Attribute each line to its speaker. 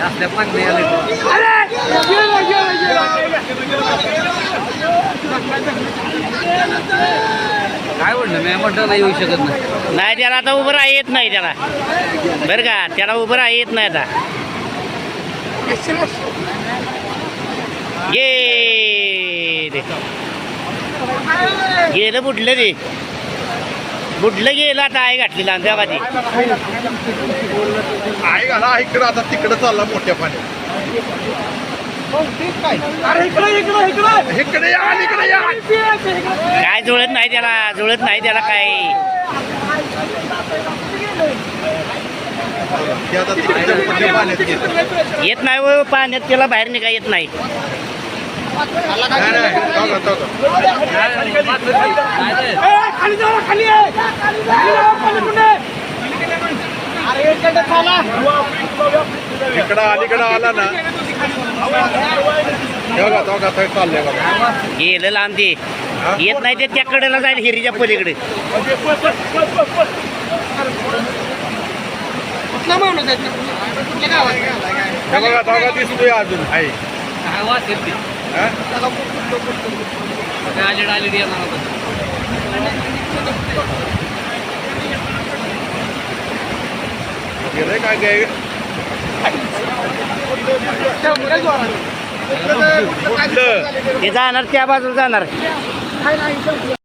Speaker 1: असल्या मागणी आले काय म्हणलं मी म्हटलं नाही येऊ शकत नाही.
Speaker 2: नाही त्याला आता उभं राहा येत नाही त्याला. बरं का त्याला उभं राहा येत नाही आता. ये गेलं बुडलं ते? बुडलं गेलं आता आहे घातली लांब्या ती
Speaker 3: आहे घाला इकडं आता तिकडं चालला मोठ्या पाण्यात. इकडे या आणि इकडे या.
Speaker 2: काय जुळत नाही त्याला जुळत नाही त्याला काय
Speaker 3: ते आता तिकडच्या मोठ्या पाण्यात गेलं.
Speaker 2: येत नाही व पाण्यात त्याला बाहेर निघा येत नाही.
Speaker 3: नाही नाही बघा, बघा. इकडं अलीकडं आला ना. चाललंय
Speaker 2: गेलं लांब. ते येत नाही ते त्या कडेला जाईल हिरीच्या पलीकडे.
Speaker 3: बघा दिसतोय अजून. आहे हा?
Speaker 1: येणार
Speaker 3: गेलंय काय काय कुठलं?
Speaker 2: ते जाणार त्या बाजूला जाणार.